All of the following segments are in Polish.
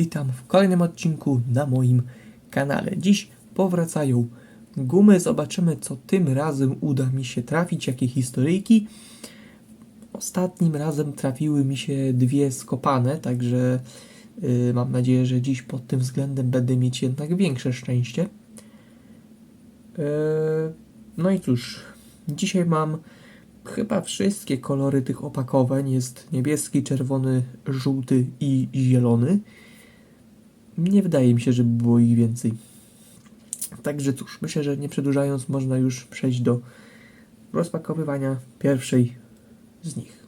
Witam w kolejnym odcinku na moim kanale. Dziś powracają gumy. Zobaczymy, co tym razem uda mi się trafić, jakie historyjki. Ostatnim razem trafiły mi się dwie skopane, także yy, mam nadzieję, że dziś pod tym względem będę mieć jednak większe szczęście. Yy, no i cóż, dzisiaj mam chyba wszystkie kolory tych opakowań. Jest niebieski, czerwony, żółty i zielony. Nie wydaje mi się, żeby było ich więcej. Także cóż, myślę, że nie przedłużając, można już przejść do rozpakowywania pierwszej z nich.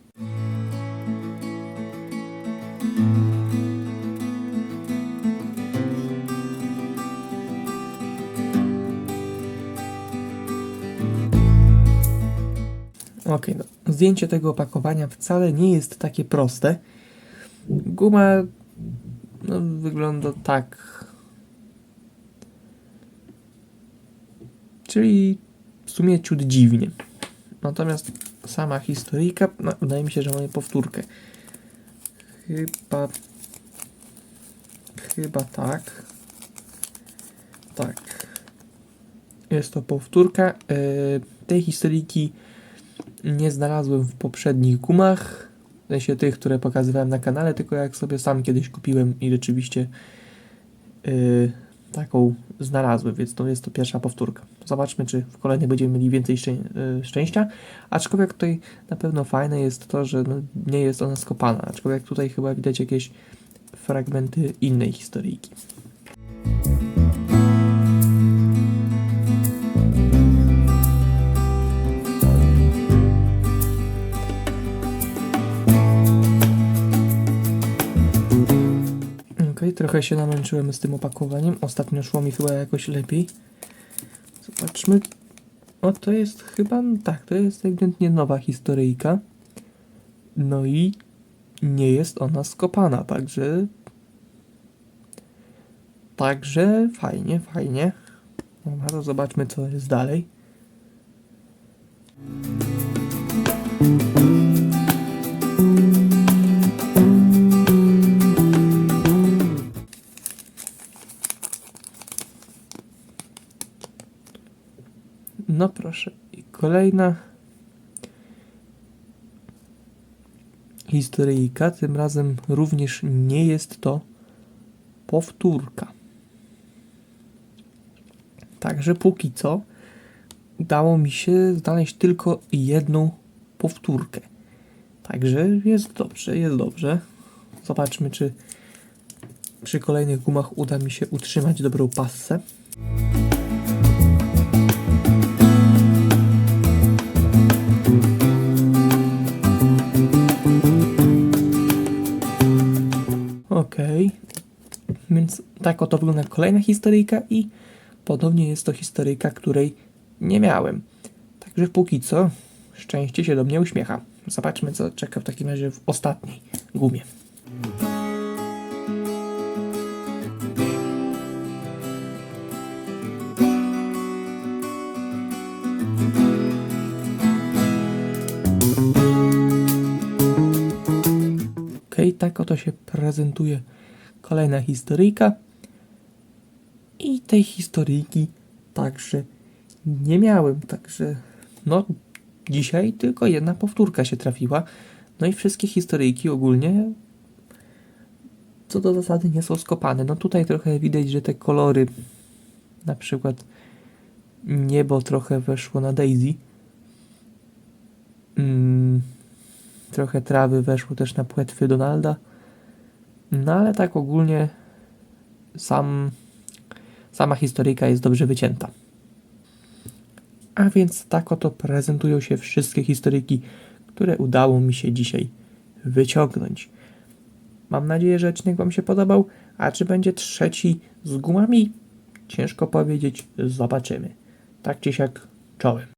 Ok, no. Zdjęcie tego opakowania wcale nie jest takie proste. Guma no, wygląda tak. Czyli w sumie ciut dziwnie. Natomiast sama historyjka, no, wydaje mi się, że mamy powtórkę. Chyba. Chyba tak. Tak. Jest to powtórka. Yy, tej historyjki nie znalazłem w poprzednich gumach, w sensie tych, które pokazywałem na kanale, tylko jak sobie sam kiedyś kupiłem i rzeczywiście yy, taką znalazłem, więc to jest to pierwsza powtórka. Zobaczmy, czy w kolejnej będziemy mieli więcej szczę yy, szczęścia, aczkolwiek tutaj na pewno fajne jest to, że no, nie jest ona skopana, aczkolwiek tutaj chyba widać jakieś fragmenty innej historyjki. Trochę się namęczyłem z tym opakowaniem. Ostatnio szło mi chyba jakoś lepiej. Zobaczmy. O, to jest chyba, tak, to jest ewidentnie nowa historyjka. No i nie jest ona skopana, także... Także fajnie, fajnie. Dobra, zobaczmy co jest dalej. No proszę. I kolejna historyjka. Tym razem również nie jest to powtórka. Także póki co udało mi się znaleźć tylko jedną powtórkę. Także jest dobrze, jest dobrze. Zobaczmy, czy przy kolejnych gumach uda mi się utrzymać dobrą passę. Więc tak oto wygląda kolejna historyjka i podobnie jest to historyjka, której nie miałem. Także póki co szczęście się do mnie uśmiecha. Zobaczmy co czeka w takim razie w ostatniej gumie. Okej, tak oto się prezentuje kolejna historyjka. I tej historyjki także nie miałem, także no dzisiaj tylko jedna powtórka się trafiła. No i wszystkie historyjki ogólnie co do zasady nie są skopane. No tutaj trochę widać, że te kolory na przykład niebo trochę weszło na Daisy. Mm, trochę trawy weszło też na płetwy Donalda. No ale tak ogólnie sam, sama historyjka jest dobrze wycięta. A więc tak oto prezentują się wszystkie historyjki, które udało mi się dzisiaj wyciągnąć. Mam nadzieję, że odcinek Wam się podobał, a czy będzie trzeci z gumami? Ciężko powiedzieć, zobaczymy. Tak czy siak, czołem.